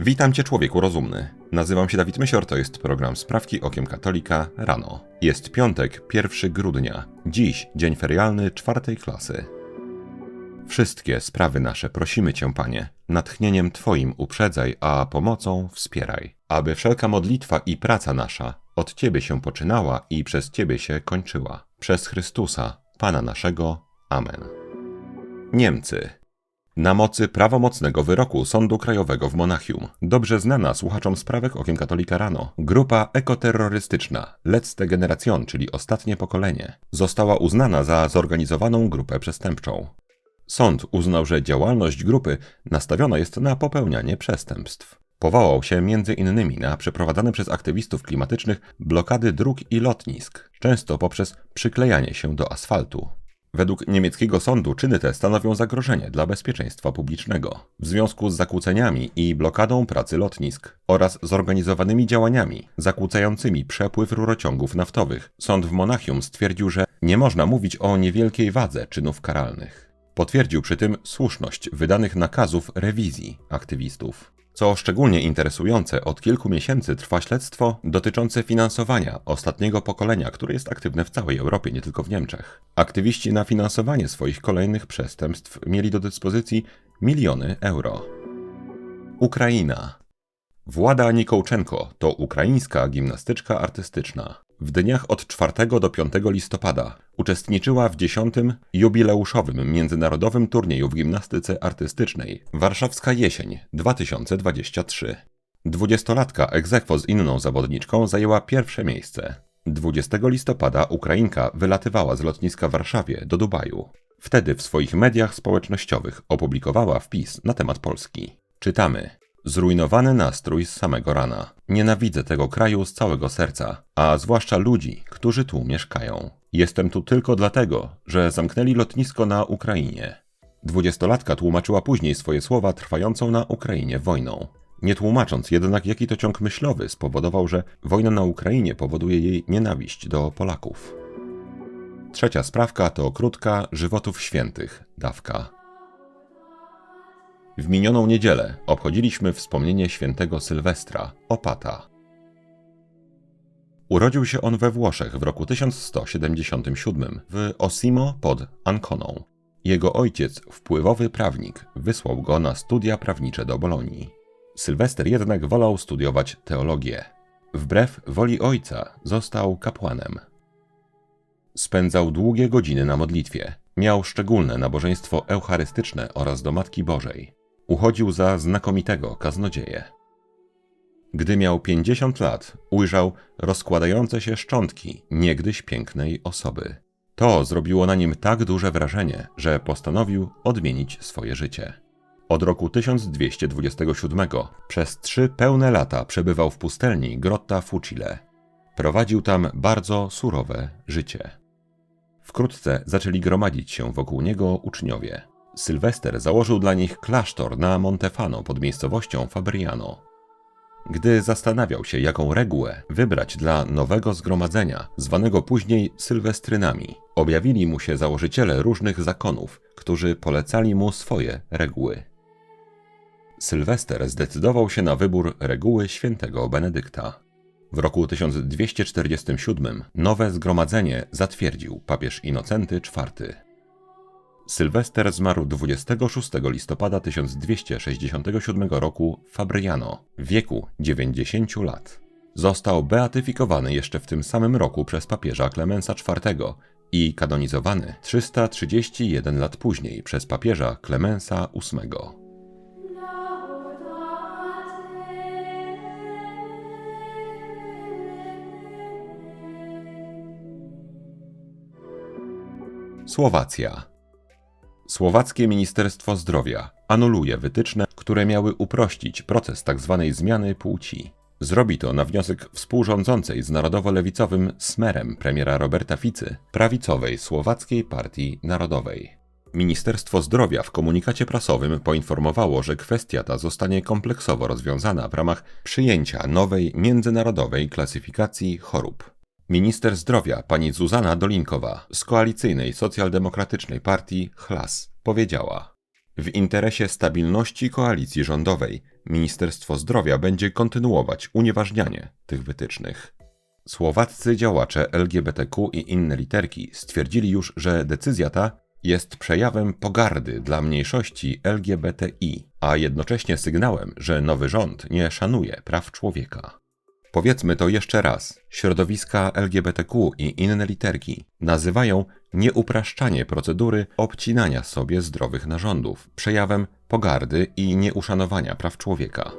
Witam Cię, człowieku rozumny. Nazywam się Dawid Mysior, to jest program Sprawki Okiem Katolika rano. Jest piątek, 1 grudnia. Dziś dzień ferialny czwartej klasy. Wszystkie sprawy nasze prosimy Cię, Panie, natchnieniem Twoim uprzedzaj, a pomocą wspieraj, aby wszelka modlitwa i praca nasza od Ciebie się poczynała i przez Ciebie się kończyła. Przez Chrystusa, Pana naszego. Amen. Niemcy. Na mocy prawomocnego wyroku Sądu Krajowego w Monachium, dobrze znana słuchaczom sprawek Okiem Katolika Rano, grupa ekoterrorystyczna Letzte Generation, czyli Ostatnie Pokolenie, została uznana za zorganizowaną grupę przestępczą. Sąd uznał, że działalność grupy nastawiona jest na popełnianie przestępstw. Powołał się innymi na przeprowadzane przez aktywistów klimatycznych blokady dróg i lotnisk, często poprzez przyklejanie się do asfaltu. Według niemieckiego sądu czyny te stanowią zagrożenie dla bezpieczeństwa publicznego. W związku z zakłóceniami i blokadą pracy lotnisk oraz zorganizowanymi działaniami zakłócającymi przepływ rurociągów naftowych, sąd w Monachium stwierdził, że nie można mówić o niewielkiej wadze czynów karalnych. Potwierdził przy tym słuszność wydanych nakazów rewizji aktywistów. Co szczególnie interesujące, od kilku miesięcy trwa śledztwo dotyczące finansowania ostatniego pokolenia, które jest aktywne w całej Europie, nie tylko w Niemczech. Aktywiści na finansowanie swoich kolejnych przestępstw mieli do dyspozycji miliony euro. Ukraina. Włada Nikołczenko to ukraińska gimnastyczka artystyczna. W dniach od 4 do 5 listopada uczestniczyła w 10. jubileuszowym międzynarodowym turnieju w gimnastyce artystycznej Warszawska Jesień 2023. Dwudziestolatka egzekwo z inną zawodniczką zajęła pierwsze miejsce. 20 listopada Ukrainka wylatywała z lotniska w Warszawie do Dubaju. Wtedy w swoich mediach społecznościowych opublikowała wpis na temat Polski. Czytamy: Zrujnowany nastrój z samego rana. Nienawidzę tego kraju z całego serca, a zwłaszcza ludzi, którzy tu mieszkają. Jestem tu tylko dlatego, że zamknęli lotnisko na Ukrainie. Dwudziestolatka tłumaczyła później swoje słowa trwającą na Ukrainie wojną. Nie tłumacząc jednak, jaki to ciąg myślowy spowodował, że wojna na Ukrainie powoduje jej nienawiść do Polaków. Trzecia sprawka to krótka żywotów świętych dawka. W minioną niedzielę obchodziliśmy wspomnienie świętego Sylwestra, opata. Urodził się on we Włoszech w roku 1177 w Osimo pod Anconą. Jego ojciec, wpływowy prawnik, wysłał go na studia prawnicze do Bolonii. Sylwester jednak wolał studiować teologię. Wbrew woli ojca został kapłanem. Spędzał długie godziny na modlitwie. Miał szczególne nabożeństwo eucharystyczne oraz do Matki Bożej uchodził za znakomitego kaznodzieję. Gdy miał pięćdziesiąt lat, ujrzał rozkładające się szczątki niegdyś pięknej osoby. To zrobiło na nim tak duże wrażenie, że postanowił odmienić swoje życie. Od roku 1227 przez trzy pełne lata przebywał w pustelni Grotta Fucile. Prowadził tam bardzo surowe życie. Wkrótce zaczęli gromadzić się wokół niego uczniowie. Sylwester założył dla nich klasztor na Montefano pod miejscowością Fabriano. Gdy zastanawiał się, jaką regułę wybrać dla nowego zgromadzenia, zwanego później Sylwestrynami, objawili mu się założyciele różnych zakonów, którzy polecali mu swoje reguły. Sylwester zdecydował się na wybór reguły świętego Benedykta. W roku 1247 nowe zgromadzenie zatwierdził papież Inocenty IV. Sylwester zmarł 26 listopada 1267 roku w Fabriano w wieku 90 lat. Został beatyfikowany jeszcze w tym samym roku przez papieża Klemensa IV i kanonizowany 331 lat później przez papieża Klemensa VIII. Słowacja Słowackie Ministerstwo Zdrowia anuluje wytyczne, które miały uprościć proces tzw. Tak zmiany płci. Zrobi to na wniosek współrządzącej z narodowo-lewicowym Smerem premiera Roberta Ficy, prawicowej Słowackiej Partii Narodowej. Ministerstwo Zdrowia w komunikacie prasowym poinformowało, że kwestia ta zostanie kompleksowo rozwiązana w ramach przyjęcia nowej międzynarodowej klasyfikacji chorób. Minister zdrowia pani Zuzana Dolinkowa z koalicyjnej socjaldemokratycznej partii CHLAS powiedziała: W interesie stabilności koalicji rządowej Ministerstwo Zdrowia będzie kontynuować unieważnianie tych wytycznych. Słowaccy działacze LGBTQ i inne literki stwierdzili już, że decyzja ta jest przejawem pogardy dla mniejszości LGBTI, a jednocześnie sygnałem, że nowy rząd nie szanuje praw człowieka. Powiedzmy to jeszcze raz. Środowiska LGBTQ i inne literki nazywają nieupraszczanie procedury obcinania sobie zdrowych narządów przejawem pogardy i nieuszanowania praw człowieka.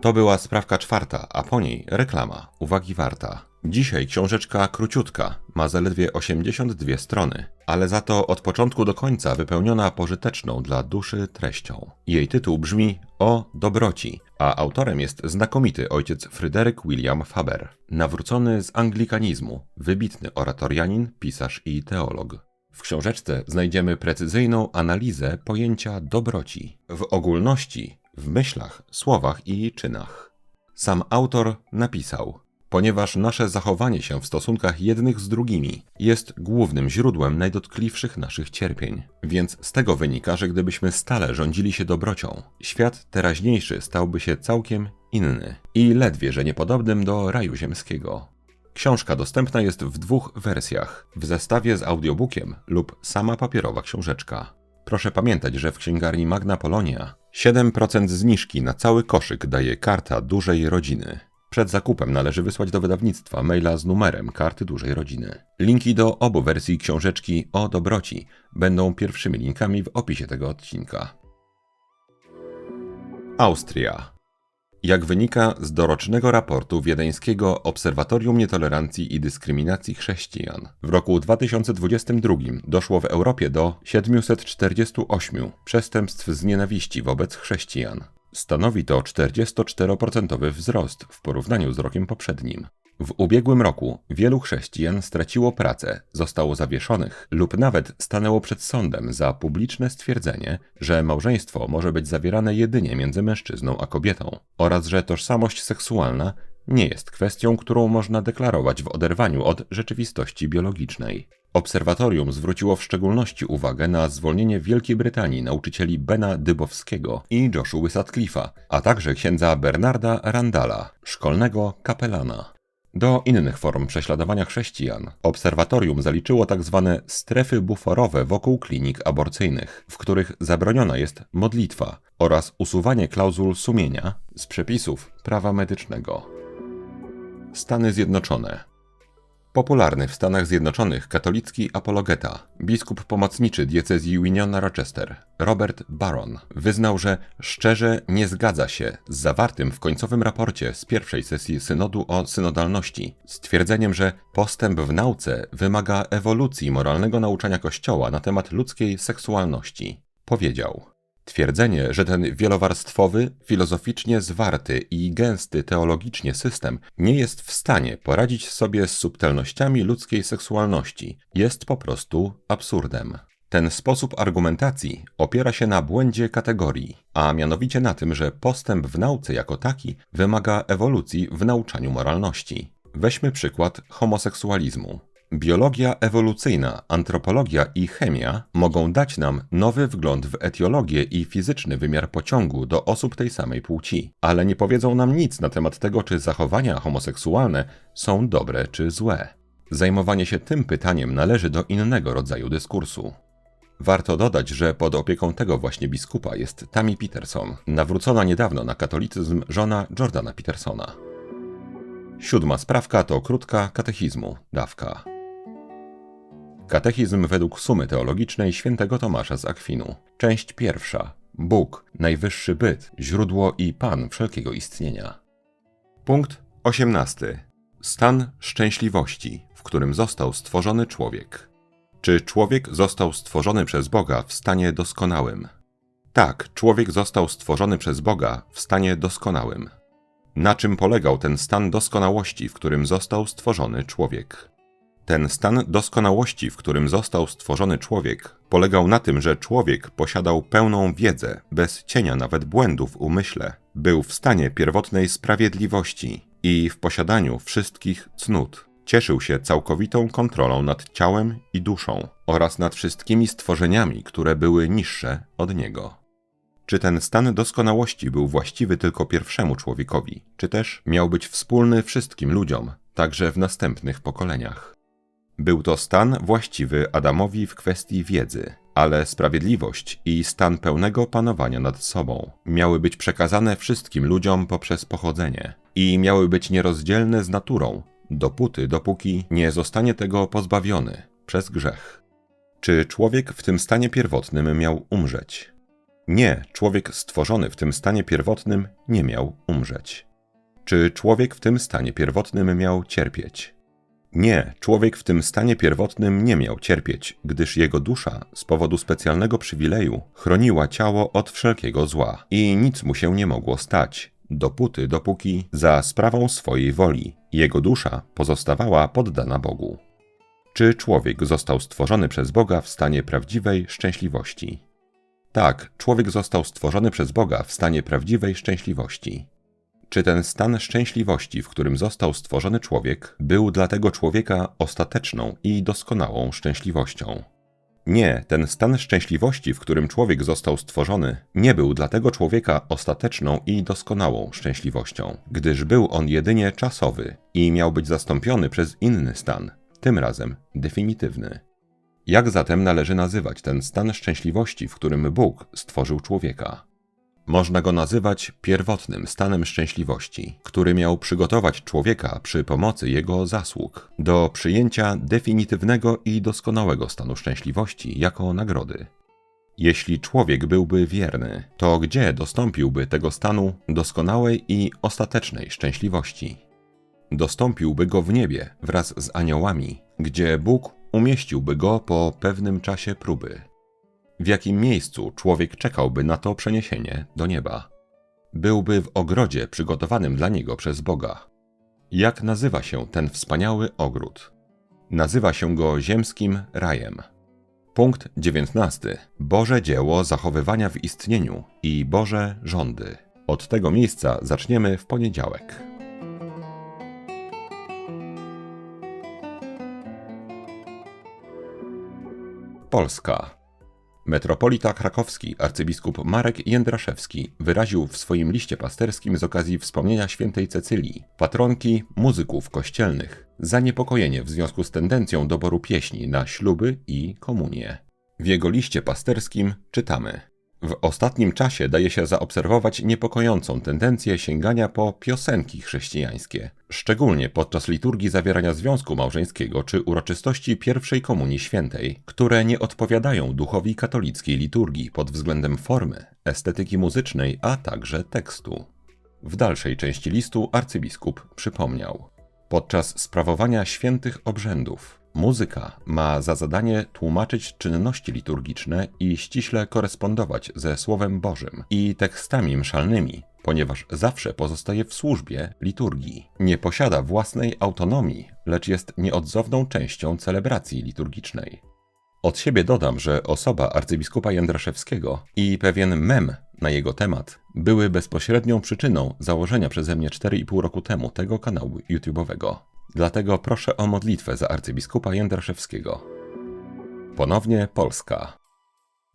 To była sprawka czwarta, a po niej reklama. Uwagi warta. Dzisiaj książeczka króciutka, ma zaledwie 82 strony, ale za to od początku do końca wypełniona pożyteczną dla duszy treścią. Jej tytuł brzmi O dobroci, a autorem jest znakomity ojciec Fryderyk William Faber, nawrócony z anglikanizmu, wybitny oratorianin, pisarz i teolog. W książeczce znajdziemy precyzyjną analizę pojęcia dobroci w ogólności, w myślach, słowach i czynach. Sam autor napisał: Ponieważ nasze zachowanie się w stosunkach jednych z drugimi jest głównym źródłem najdotkliwszych naszych cierpień, więc z tego wynika, że gdybyśmy stale rządzili się dobrocią, świat teraźniejszy stałby się całkiem inny i ledwie że niepodobnym do raju ziemskiego. Książka dostępna jest w dwóch wersjach: w zestawie z audiobookiem lub sama papierowa książeczka. Proszę pamiętać, że w księgarni Magna Polonia 7% zniżki na cały koszyk daje karta dużej rodziny. Przed zakupem należy wysłać do wydawnictwa maila z numerem karty dużej rodziny. Linki do obu wersji książeczki o dobroci będą pierwszymi linkami w opisie tego odcinka. Austria. Jak wynika z dorocznego raportu Wiedeńskiego Obserwatorium Nietolerancji i Dyskryminacji Chrześcijan, w roku 2022 doszło w Europie do 748 przestępstw z nienawiści wobec chrześcijan. Stanowi to 44% wzrost w porównaniu z rokiem poprzednim. W ubiegłym roku wielu chrześcijan straciło pracę, zostało zawieszonych lub nawet stanęło przed sądem za publiczne stwierdzenie, że małżeństwo może być zawierane jedynie między mężczyzną a kobietą oraz że tożsamość seksualna nie jest kwestią, którą można deklarować w oderwaniu od rzeczywistości biologicznej. Obserwatorium zwróciło w szczególności uwagę na zwolnienie w Wielkiej Brytanii nauczycieli Bena Dybowskiego i Joshua Sutcliffe'a, a także księdza Bernarda Randala, szkolnego kapelana. Do innych form prześladowania chrześcijan obserwatorium zaliczyło tzw. Tak strefy buforowe wokół klinik aborcyjnych, w których zabroniona jest modlitwa oraz usuwanie klauzul sumienia z przepisów prawa medycznego. Stany Zjednoczone Popularny w Stanach Zjednoczonych katolicki apologeta, biskup pomocniczy diecezji Winiona-Rochester, Robert Baron, wyznał, że szczerze nie zgadza się z zawartym w końcowym raporcie z pierwszej sesji synodu o synodalności, stwierdzeniem, że postęp w nauce wymaga ewolucji moralnego nauczania Kościoła na temat ludzkiej seksualności. Powiedział: Twierdzenie, że ten wielowarstwowy, filozoficznie zwarty i gęsty teologicznie system nie jest w stanie poradzić sobie z subtelnościami ludzkiej seksualności, jest po prostu absurdem. Ten sposób argumentacji opiera się na błędzie kategorii, a mianowicie na tym, że postęp w nauce jako taki wymaga ewolucji w nauczaniu moralności. Weźmy przykład homoseksualizmu. Biologia ewolucyjna, antropologia i chemia mogą dać nam nowy wgląd w etiologię i fizyczny wymiar pociągu do osób tej samej płci, ale nie powiedzą nam nic na temat tego, czy zachowania homoseksualne są dobre czy złe. Zajmowanie się tym pytaniem należy do innego rodzaju dyskursu. Warto dodać, że pod opieką tego właśnie biskupa jest Tammy Peterson, nawrócona niedawno na katolicyzm żona Jordana Petersona. Siódma sprawka to krótka katechizmu, dawka. Katechizm według sumy teologicznej świętego Tomasza z Akwinu. Część pierwsza. Bóg, najwyższy byt, źródło i Pan wszelkiego istnienia. Punkt 18. Stan szczęśliwości, w którym został stworzony człowiek. Czy człowiek został stworzony przez Boga w stanie doskonałym? Tak, człowiek został stworzony przez Boga w stanie doskonałym. Na czym polegał ten stan doskonałości, w którym został stworzony człowiek? Ten stan doskonałości, w którym został stworzony człowiek, polegał na tym, że człowiek posiadał pełną wiedzę, bez cienia nawet błędów umyśle, był w stanie pierwotnej sprawiedliwości i w posiadaniu wszystkich cnót. Cieszył się całkowitą kontrolą nad ciałem i duszą oraz nad wszystkimi stworzeniami, które były niższe od niego. Czy ten stan doskonałości był właściwy tylko pierwszemu człowiekowi, czy też miał być wspólny wszystkim ludziom, także w następnych pokoleniach? Był to stan właściwy Adamowi w kwestii wiedzy, ale sprawiedliwość i stan pełnego panowania nad sobą miały być przekazane wszystkim ludziom poprzez pochodzenie i miały być nierozdzielne z naturą, dopóty, dopóki nie zostanie tego pozbawiony przez grzech. Czy człowiek w tym stanie pierwotnym miał umrzeć? Nie, człowiek stworzony w tym stanie pierwotnym nie miał umrzeć. Czy człowiek w tym stanie pierwotnym miał cierpieć? Nie, człowiek w tym stanie pierwotnym nie miał cierpieć, gdyż jego dusza z powodu specjalnego przywileju chroniła ciało od wszelkiego zła i nic mu się nie mogło stać, dopóty, dopóki za sprawą swojej woli jego dusza pozostawała poddana Bogu. Czy człowiek został stworzony przez Boga w stanie prawdziwej szczęśliwości? Tak, człowiek został stworzony przez Boga w stanie prawdziwej szczęśliwości. Czy ten stan szczęśliwości, w którym został stworzony człowiek, był dla tego człowieka ostateczną i doskonałą szczęśliwością? Nie, ten stan szczęśliwości, w którym człowiek został stworzony, nie był dla tego człowieka ostateczną i doskonałą szczęśliwością, gdyż był on jedynie czasowy i miał być zastąpiony przez inny stan, tym razem definitywny. Jak zatem należy nazywać ten stan szczęśliwości, w którym Bóg stworzył człowieka? Można go nazywać pierwotnym stanem szczęśliwości, który miał przygotować człowieka przy pomocy jego zasług do przyjęcia definitywnego i doskonałego stanu szczęśliwości jako nagrody. Jeśli człowiek byłby wierny, to gdzie dostąpiłby tego stanu doskonałej i ostatecznej szczęśliwości? Dostąpiłby go w niebie wraz z aniołami, gdzie Bóg umieściłby go po pewnym czasie próby. W jakim miejscu człowiek czekałby na to przeniesienie do nieba? Byłby w ogrodzie przygotowanym dla niego przez Boga. Jak nazywa się ten wspaniały ogród? Nazywa się go ziemskim rajem. Punkt 19. Boże dzieło zachowywania w istnieniu i Boże rządy. Od tego miejsca zaczniemy w poniedziałek. Polska. Metropolita krakowski arcybiskup Marek Jędraszewski wyraził w swoim liście pasterskim z okazji wspomnienia świętej Cecylii, patronki muzyków kościelnych, zaniepokojenie w związku z tendencją doboru pieśni na śluby i komunie. W jego liście pasterskim czytamy – w ostatnim czasie daje się zaobserwować niepokojącą tendencję sięgania po piosenki chrześcijańskie, szczególnie podczas liturgii zawierania związku małżeńskiego czy uroczystości pierwszej komunii świętej, które nie odpowiadają duchowi katolickiej liturgii pod względem formy, estetyki muzycznej, a także tekstu. W dalszej części listu arcybiskup przypomniał: Podczas sprawowania świętych obrzędów Muzyka ma za zadanie tłumaczyć czynności liturgiczne i ściśle korespondować ze Słowem Bożym i tekstami mszalnymi, ponieważ zawsze pozostaje w służbie liturgii. Nie posiada własnej autonomii, lecz jest nieodzowną częścią celebracji liturgicznej. Od siebie dodam, że osoba arcybiskupa Jędraszewskiego i pewien mem na jego temat były bezpośrednią przyczyną założenia przeze mnie 4,5 roku temu tego kanału YouTube'owego. Dlatego proszę o modlitwę za arcybiskupa Jędraszewskiego. Ponownie Polska.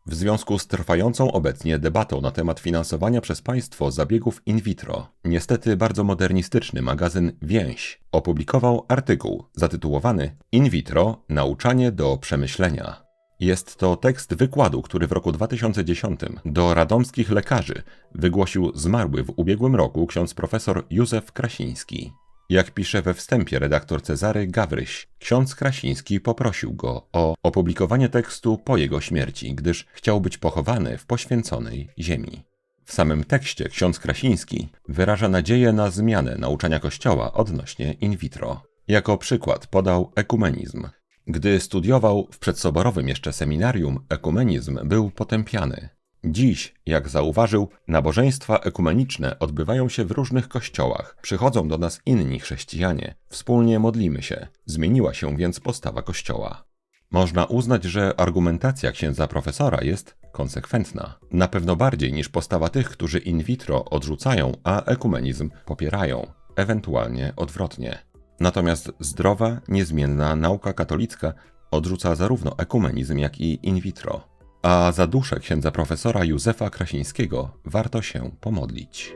W związku z trwającą obecnie debatą na temat finansowania przez państwo zabiegów in vitro, niestety bardzo modernistyczny magazyn Więź opublikował artykuł zatytułowany In vitro nauczanie do przemyślenia. Jest to tekst wykładu, który w roku 2010 do radomskich lekarzy wygłosił zmarły w ubiegłym roku ksiądz profesor Józef Krasiński. Jak pisze we wstępie redaktor Cezary Gawryś, ksiądz Krasiński poprosił go o opublikowanie tekstu po jego śmierci, gdyż chciał być pochowany w poświęconej ziemi. W samym tekście ksiądz Krasiński wyraża nadzieję na zmianę nauczania Kościoła odnośnie in vitro. Jako przykład podał ekumenizm. Gdy studiował w przedsoborowym jeszcze seminarium, ekumenizm był potępiany. Dziś, jak zauważył, nabożeństwa ekumeniczne odbywają się w różnych kościołach. Przychodzą do nas inni chrześcijanie. Wspólnie modlimy się. Zmieniła się więc postawa kościoła. Można uznać, że argumentacja księdza profesora jest konsekwentna. Na pewno bardziej niż postawa tych, którzy in vitro odrzucają, a ekumenizm popierają, ewentualnie odwrotnie. Natomiast zdrowa, niezmienna nauka katolicka odrzuca zarówno ekumenizm, jak i in vitro. A za duszę księdza profesora Józefa Krasińskiego warto się pomodlić.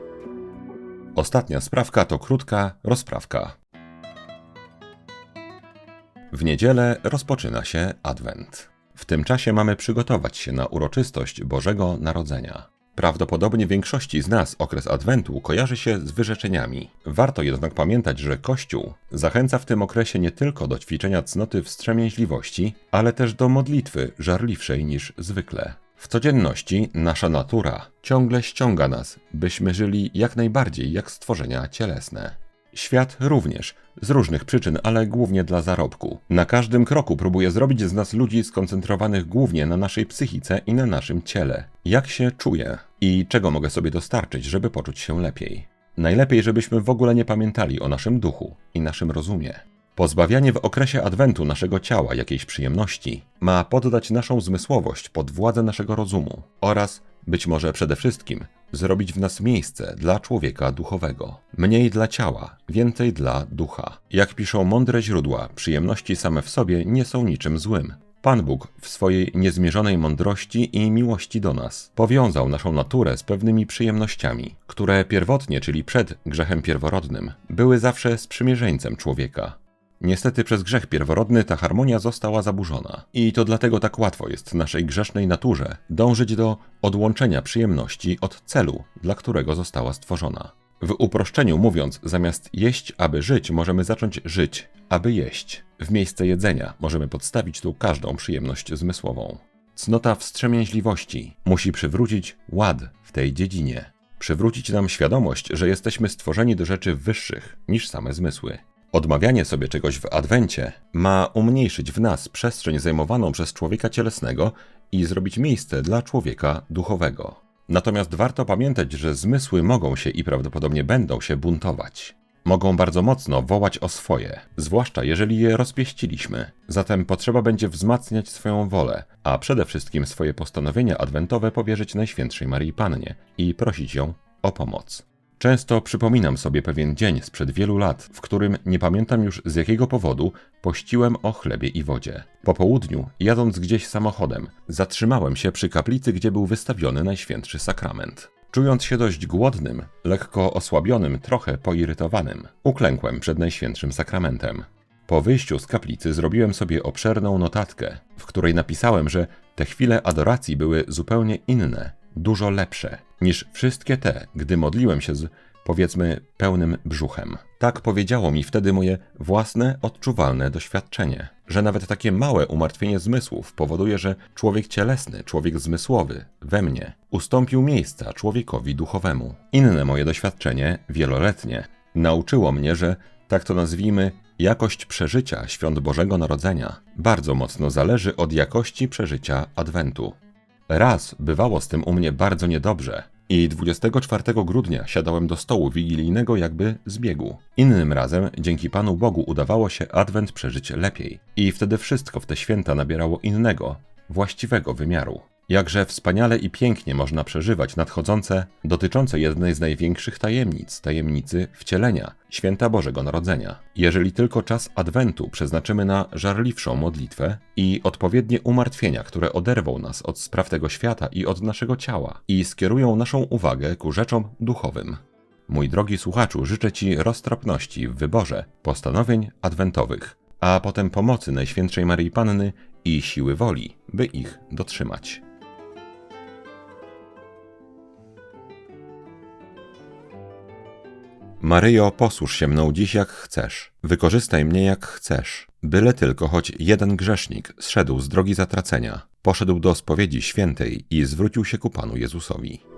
Ostatnia sprawka to krótka rozprawka. W niedzielę rozpoczyna się Adwent. W tym czasie mamy przygotować się na uroczystość Bożego Narodzenia. Prawdopodobnie większości z nas okres Adwentu kojarzy się z wyrzeczeniami. Warto jednak pamiętać, że Kościół zachęca w tym okresie nie tylko do ćwiczenia cnoty wstrzemięźliwości, ale też do modlitwy żarliwszej niż zwykle. W codzienności nasza natura ciągle ściąga nas, byśmy żyli jak najbardziej jak stworzenia cielesne. Świat również, z różnych przyczyn, ale głównie dla zarobku. Na każdym kroku próbuje zrobić z nas ludzi skoncentrowanych głównie na naszej psychice i na naszym ciele. Jak się czuję i czego mogę sobie dostarczyć, żeby poczuć się lepiej. Najlepiej, żebyśmy w ogóle nie pamiętali o naszym duchu i naszym rozumie. Pozbawianie w okresie adwentu naszego ciała jakiejś przyjemności ma poddać naszą zmysłowość pod władzę naszego rozumu oraz, być może przede wszystkim, zrobić w nas miejsce dla człowieka duchowego. Mniej dla ciała, więcej dla ducha. Jak piszą mądre źródła, przyjemności same w sobie nie są niczym złym. Pan Bóg w swojej niezmierzonej mądrości i miłości do nas powiązał naszą naturę z pewnymi przyjemnościami, które pierwotnie, czyli przed grzechem pierworodnym, były zawsze sprzymierzeńcem człowieka. Niestety przez grzech pierworodny ta harmonia została zaburzona. I to dlatego tak łatwo jest naszej grzesznej naturze dążyć do odłączenia przyjemności od celu, dla którego została stworzona. W uproszczeniu mówiąc, zamiast jeść, aby żyć, możemy zacząć żyć, aby jeść. W miejsce jedzenia możemy podstawić tu każdą przyjemność zmysłową. Cnota wstrzemięźliwości musi przywrócić ład w tej dziedzinie. Przywrócić nam świadomość, że jesteśmy stworzeni do rzeczy wyższych niż same zmysły. Odmawianie sobie czegoś w adwencie ma umniejszyć w nas przestrzeń zajmowaną przez człowieka cielesnego i zrobić miejsce dla człowieka duchowego. Natomiast warto pamiętać, że zmysły mogą się i prawdopodobnie będą się buntować. Mogą bardzo mocno wołać o swoje, zwłaszcza jeżeli je rozpieściliśmy. Zatem potrzeba będzie wzmacniać swoją wolę, a przede wszystkim swoje postanowienia adwentowe powierzyć Najświętszej Maryi Pannie i prosić ją o pomoc. Często przypominam sobie pewien dzień sprzed wielu lat, w którym nie pamiętam już z jakiego powodu pościłem o chlebie i wodzie. Po południu, jadąc gdzieś samochodem, zatrzymałem się przy kaplicy, gdzie był wystawiony Najświętszy Sakrament. Czując się dość głodnym, lekko osłabionym, trochę poirytowanym, uklękłem przed Najświętszym Sakramentem. Po wyjściu z kaplicy zrobiłem sobie obszerną notatkę, w której napisałem, że te chwile adoracji były zupełnie inne, dużo lepsze niż wszystkie te, gdy modliłem się z, powiedzmy, pełnym brzuchem. Tak powiedziało mi wtedy moje własne, odczuwalne doświadczenie, że nawet takie małe umartwienie zmysłów powoduje, że człowiek cielesny, człowiek zmysłowy we mnie ustąpił miejsca człowiekowi duchowemu. Inne moje doświadczenie, wieloletnie, nauczyło mnie, że, tak to nazwijmy, jakość przeżycia świąt Bożego Narodzenia bardzo mocno zależy od jakości przeżycia Adwentu. Raz bywało z tym u mnie bardzo niedobrze i 24 grudnia siadałem do stołu wigilijnego jakby z biegu. Innym razem, dzięki Panu Bogu, udawało się Adwent przeżyć lepiej i wtedy wszystko w te święta nabierało innego, właściwego wymiaru. Jakże wspaniale i pięknie można przeżywać nadchodzące, dotyczące jednej z największych tajemnic, tajemnicy wcielenia, święta Bożego Narodzenia. Jeżeli tylko czas Adwentu przeznaczymy na żarliwszą modlitwę i odpowiednie umartwienia, które oderwą nas od spraw tego świata i od naszego ciała i skierują naszą uwagę ku rzeczom duchowym. Mój drogi słuchaczu, życzę Ci roztropności w wyborze postanowień adwentowych, a potem pomocy Najświętszej Maryi Panny i siły woli, by ich dotrzymać. Maryjo, posłuż się mną dziś jak chcesz, wykorzystaj mnie jak chcesz, byle tylko choć jeden grzesznik zszedł z drogi zatracenia, poszedł do spowiedzi świętej i zwrócił się ku Panu Jezusowi.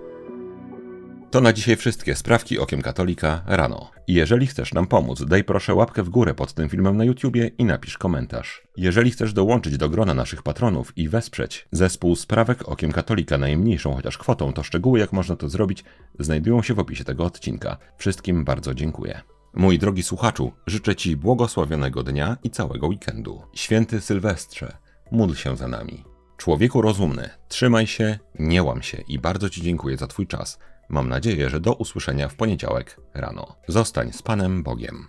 To na dzisiaj wszystkie sprawki okiem katolika rano. Jeżeli chcesz nam pomóc, daj proszę łapkę w górę pod tym filmem na YouTubie i napisz komentarz. Jeżeli chcesz dołączyć do grona naszych patronów i wesprzeć zespół sprawek okiem katolika najmniejszą chociaż kwotą, to szczegóły jak można to zrobić znajdują się w opisie tego odcinka. Wszystkim bardzo dziękuję. Mój drogi słuchaczu, życzę Ci błogosławionego dnia i całego weekendu. Święty Sylwestrze, módl się za nami. Człowieku rozumny, trzymaj się, nie łam się i bardzo Ci dziękuję za Twój czas. Mam nadzieję, że do usłyszenia w poniedziałek rano. Zostań z Panem Bogiem.